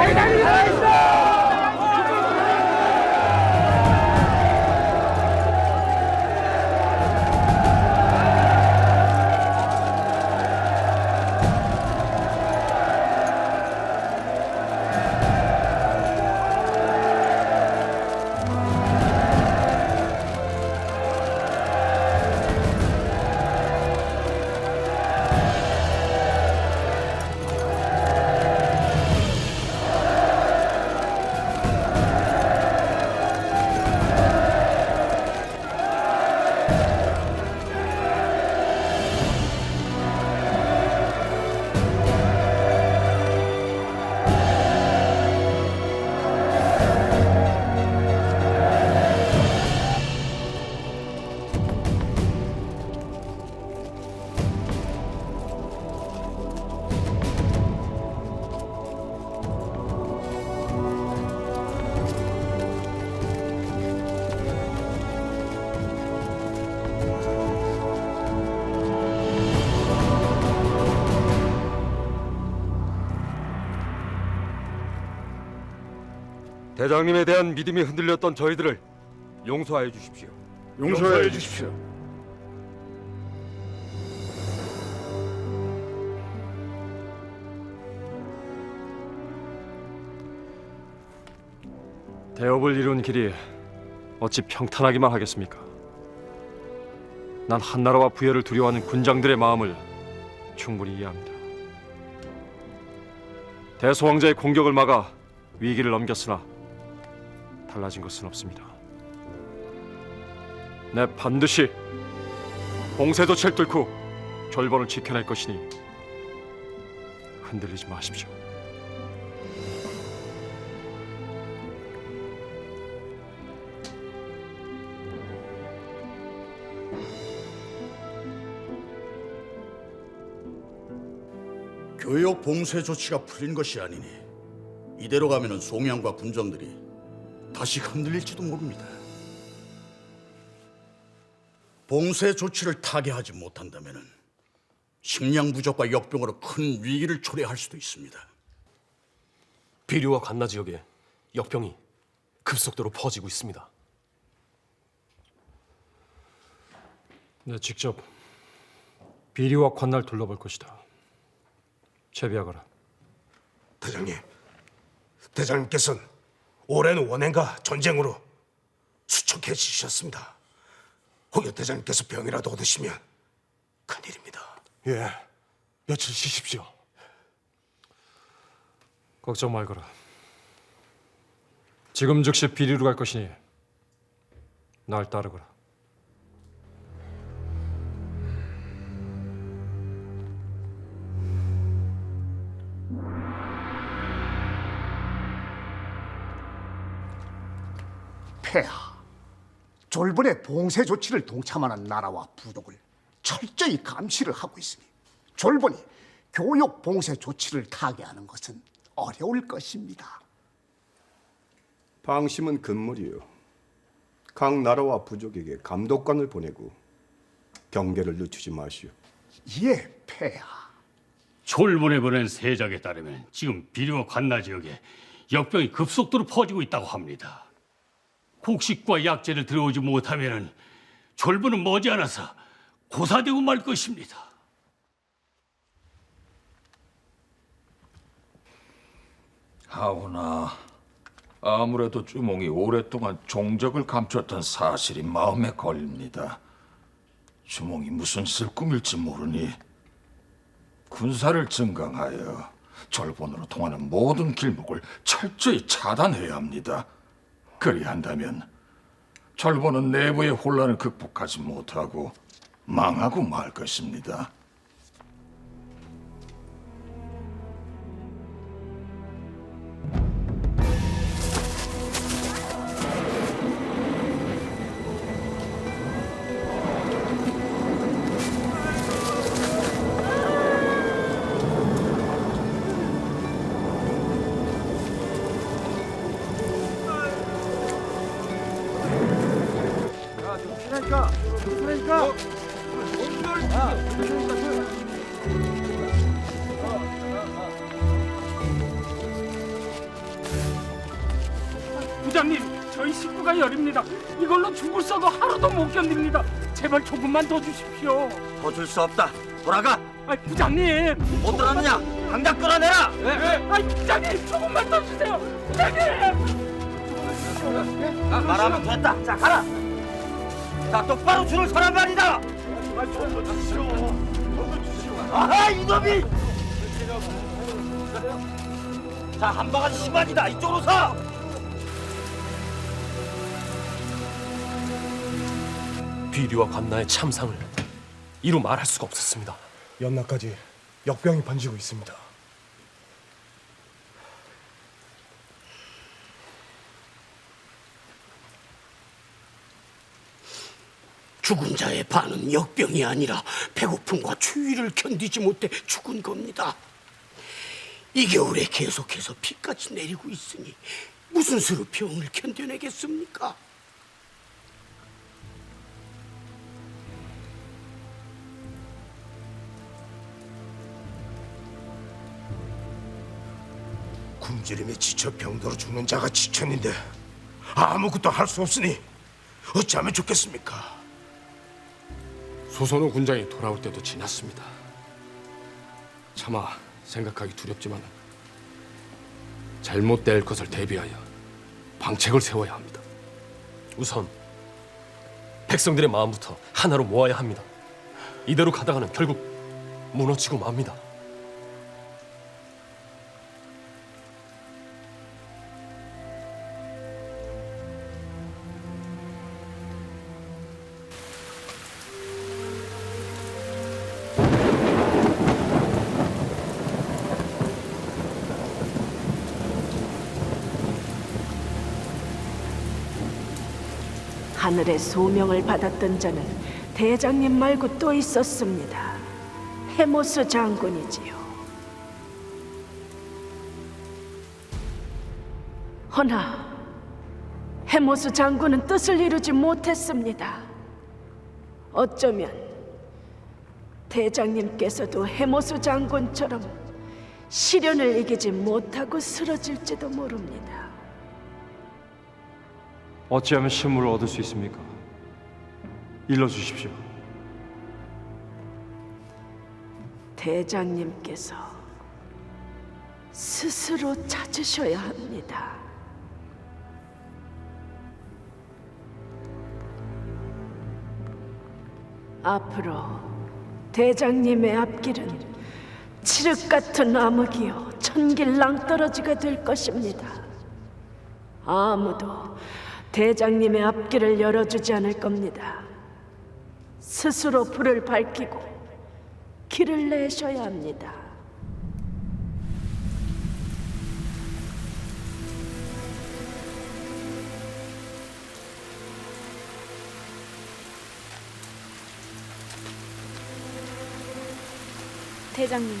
可以可 대장님에 대한 믿음이 흔들렸던 저희들을 용서하여 주십시오. 용서해 주십시오. 대업을 이룬 길이 어찌 평탄하기만 하겠습니까? 난 한나라와 부여를 두려워하는 군장들의 마음을 충분히 이해합니다. 대소왕자의 공격을 막아 위기를 넘겼으나 달라진 것은 없습니다. 내 반드시 봉쇄도체를 뚫고 절번을 지켜낼 것이니 흔들리지 마십시오. 교역 봉쇄 조치가 풀린 것이 아니니 이대로 가면은 송양과 군정들이 다시 흔들릴지도 모릅니다. 봉쇄 조치를 타개하지 못한다면은 식량 부족과 역병으로 큰 위기를 초래할 수도 있습니다. 비류와 관나 지역에 역병이 급속도로 퍼지고 있습니다. 내 직접 비리와 관날 둘러볼 것이다. 채비하거라. 대장님, 대장님께서는 오랜 원행과 전쟁으로 수척해지셨습니다. 혹여 대장님께서 병이라도 얻으시면 큰일입니다. 예, 며칠 쉬십시오. 걱정 말거라. 지금 즉시 비리로 갈 것이니 날 따르거라. 폐하, 졸본의 봉쇄 조치를 동참하는 나라와 부족을 철저히 감시를 하고 있으니 졸본이 교역 봉쇄 조치를 타개하는 것은 어려울 것입니다. 방심은 금물이요. 각 나라와 부족에게 감독관을 보내고 경계를 늦추지 마시오. 예, 폐하. 졸본에 보낸 세작에 따르면 지금 비료와 관나 지역에 역병이 급속도로 퍼지고 있다고 합니다. 곡식과 약재를 들어오지 못하면 졸본은 머지않아서 고사되고 말 것입니다. 하오나 아무래도 주몽이 오랫동안 종적을 감췄던 사실이 마음에 걸립니다. 주몽이 무슨 쓸꿈일지 모르니 군사를 증강하여 절본으로 통하는 모든 길목을 철저히 차단해야 합니다. 그리한다면 절본은 내부의 혼란을 극복하지 못하고 망하고 말 것입니다. 그러니까 그러니까 아 그러니까 그 부장님 저희 식구가 열입니다 이걸로 죽을 써도 하루도 못 견딥니다 제발 조금만 더 주십시오 더 줄 수 없다. 돌아가. 아이 부장님 못 조금만 들었느냐? 더 주세요. 당장 끌어내라. 네. 네. 아이 부장님 조금만 더 주세요 부장님 아, 말하면 됐다. 자 가라. 자 똑바로 줄을 서란 말이다. 아하 이놈이. 자한 바가지 시간이다. 이쪽으로 서. 비리와 관나의 참상을 이루 말할 수가 없었습니다. 연나까지 역병이 번지고 있습니다. 죽은 자의 반은 역병이 아니라 배고픔과 추위를 견디지 못해 죽은 겁니다. 이 겨울에 계속해서 비까지 내리고 있으니 무슨 수로 병을 견뎌내겠습니까? 굶주림에 지쳐 병들어 죽는 자가 지천인데 아무것도 할 수 없으니 어찌하면 좋겠습니까? 소선호 군장이 돌아올 때도 지났습니다. 차마 생각하기 두렵지만 잘못될 것을 대비하여 방책을 세워야 합니다. 우선 백성들의 마음부터 하나로 모아야 합니다. 이대로 가다가는 결국 무너지고 맙니다. 하늘의 소명을 받았던 자는 대장님 말고 또 있었습니다. 헤모스 장군이지요. 허나 헤모스 장군은 뜻을 이루지 못했습니다. 어쩌면 대장님께서도 헤모스 장군처럼 시련을 이기지 못하고 쓰러질지도 모릅니다. 어찌하면 신물을 얻을 수 있습니까? 일러 주십시오. 대장님께서 스스로 찾으셔야 합니다. 앞으로 대장님의 앞길은 칠흑 같은 암흑이요 천길 낭떠러지가 될 것입니다. 아무도 대장님의 앞길을 열어주지 않을 겁니다. 스스로 불을 밝히고 길을 내셔야 합니다. 대장님,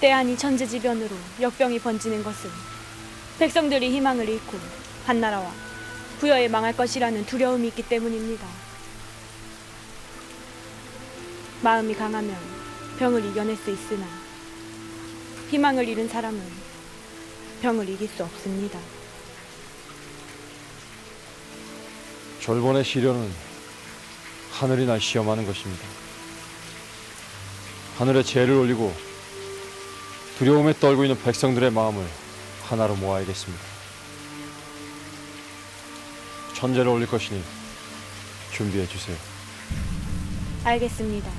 때 아니 천재지변으로 역병이 번지는 것은 백성들이 희망을 잃고 한나라와 부여에 망할 것이라는 두려움이 있기 때문입니다. 마음이 강하면 병을 이겨낼 수 있으나 희망을 잃은 사람은 병을 이길 수 없습니다. 졸본의 시련은 하늘이 날 시험하는 것입니다. 하늘에 죄를 올리고 두려움에 떨고 있는 백성들의 마음을 하나로 모아야겠습니다. 천재를 올릴 것이니 준비해 주세요. 알겠습니다.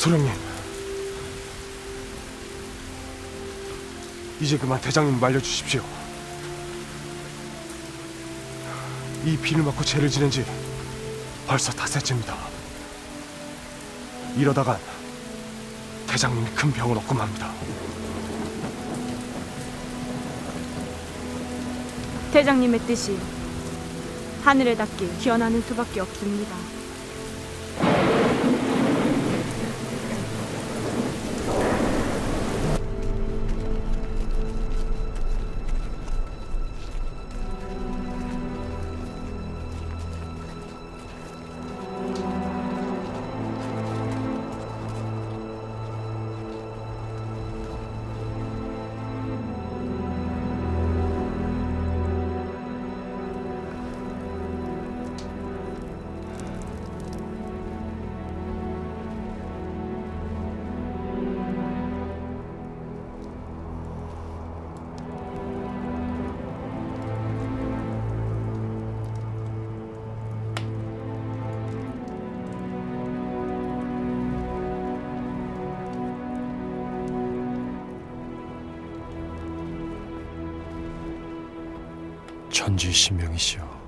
소령님, 이제 그만 대장님 말려주십시오. 이 비를 맞고 죄를 지낸 지 벌써 닷새째입니다. 이러다간 대장님이 큰 병을 얻고 맙니다. 대장님의 뜻이 하늘에 닿길 기원하는 수밖에 없습니다. 천지신명이시여.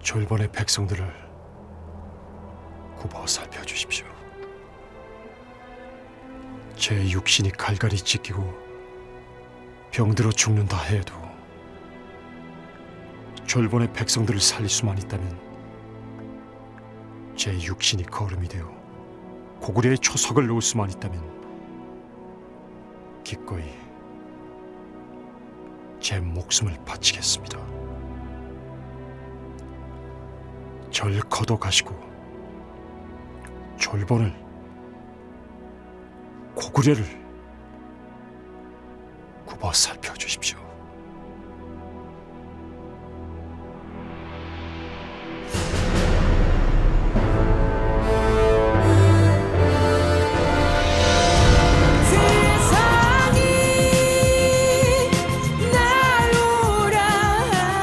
졸번의 백성들을 굽어 살펴주십시오. 제 육신이 갈갈이 찢기고 병들어 죽는다 해도 졸번의 백성들을 살릴 수만 있다면 제 육신이 거름이 되어 고구려의 초석을 놓을 수만 있다면 기꺼이 제 목숨을 바치겠습니다. 절 거둬 가시고 졸본을 고구려를 굽어 살펴 주십시오.